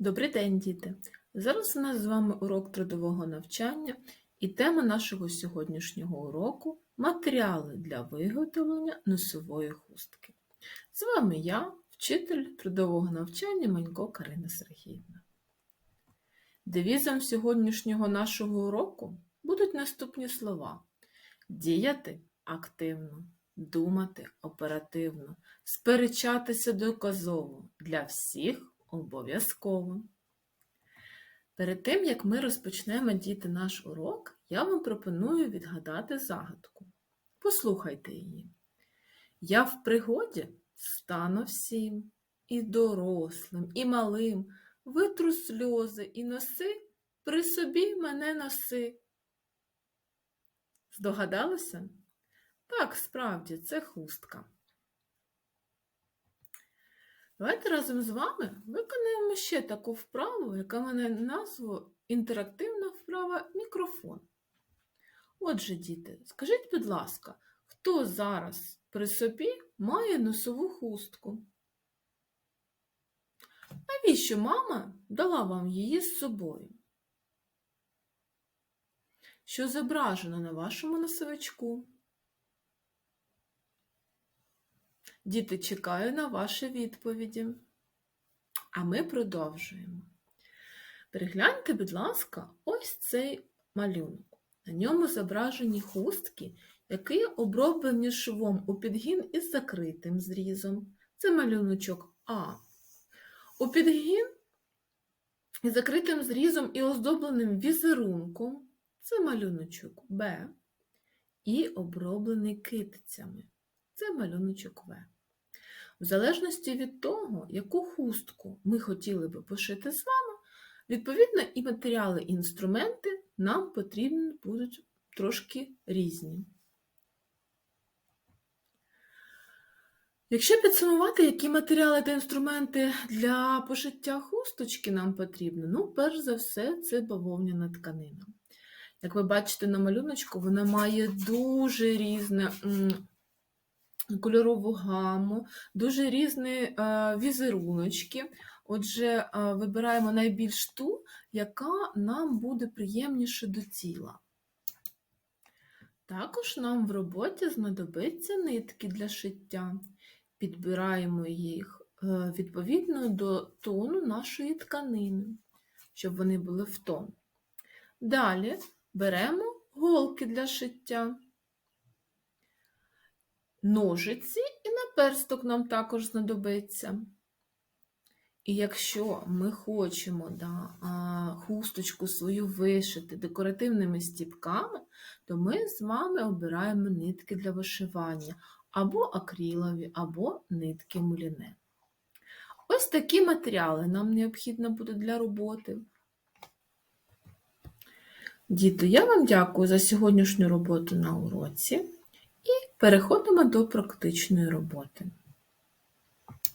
Добрий день, діти! Зараз у нас з вами урок трудового навчання і тема нашого сьогоднішнього уроку матеріали для виготовлення носової хустки. З вами я, вчитель трудового навчання Манько Карина Сергіївна. Девізом сьогоднішнього нашого уроку будуть наступні слова: діяти активно, думати оперативно, сперечатися доказово для всіх обов'язково. Перед тим, як ми розпочнемо діти наш урок, я вам пропоную відгадати загадку. Послухайте її. Я в пригоді стану всім, і дорослим, і малим, витру сльози і носи, при собі мене носи. Здогадалися? Так, справді, це хустка. Давайте разом з вами виконаємо ще таку вправу, яка має назву інтерактивна вправа мікрофон. Отже, діти, скажіть, будь ласка, хто зараз при собі має носову хустку? Навіщо мама дала вам її з собою? Що зображено на вашому носовичку? Діти, чекаю на ваші відповіді. А ми продовжуємо. Перегляньте, будь ласка, ось цей малюнок. На ньому зображені хустки, які оброблені швом у підгін із закритим зрізом. Це малюночок А. У підгін із закритим зрізом і оздобленим візерунком це малюночок Б. І оброблений китицями. Це малюночок В. В залежності від того, яку хустку ми хотіли би пошити з вами, відповідно, і матеріали, і інструменти нам потрібні будуть трошки різні. Якщо підсумувати, які матеріали та інструменти для пошиття хусточки нам потрібні, ну, перш за все, це бавовняна тканина. Як ви бачите на малюночку, вона має дуже різне кольорову гаму, дуже різні е, візеруночки. Отже, е, вибираємо найбільш ту, яка нам буде приємніше до тіла. Також нам в роботі знадобиться нитки для шиття. Підбираємо їх е, відповідно до тону нашої тканини, щоб вони були в тон. Далі беремо голки для шиття ножиці і наперсток нам також знадобиться. І якщо ми хочемо да, хусточку свою вишити декоративними стіпками, то ми з вами обираємо нитки для вишивання або акрилові, або нитки муліне. Ось такі матеріали нам необхідно буде для роботи. Діти, я вам дякую за сьогоднішню роботу на уроці. Переходимо до практичної роботи.